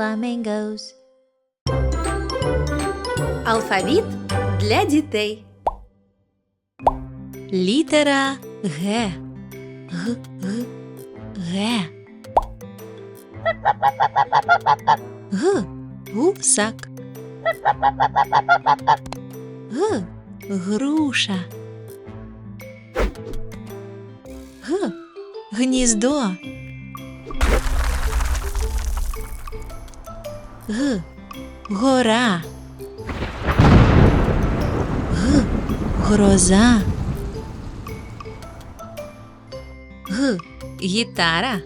flamingos. Алфавіт для дітей. Літера Г. Г, Г, Г. Г. Гусак. Г. Груша. Г. Гніздо. Г. Гора. Г. Гроза. Г. Гітара.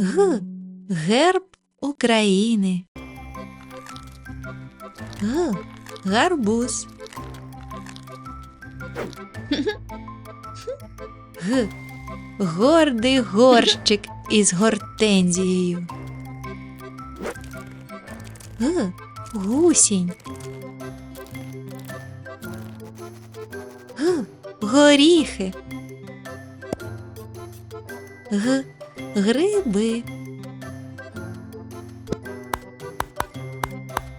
Г. Герб України. Г. Гарбуз. Г. Гордий горщик із гортензією. Г. Гусінь. Г. Горіхи. Г. Гриби.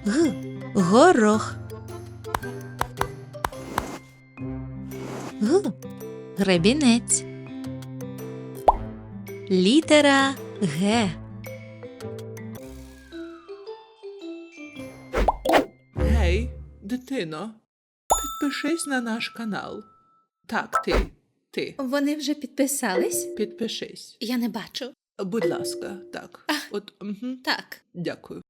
Г. Горох. Г. Гребінець. Літера Г. Гей, дитино, підпишись на наш канал. Так, ти, ти, Вони вже підписались? підпишись. Я не бачу. Будь ласка, так. От, угу. Так. дякую.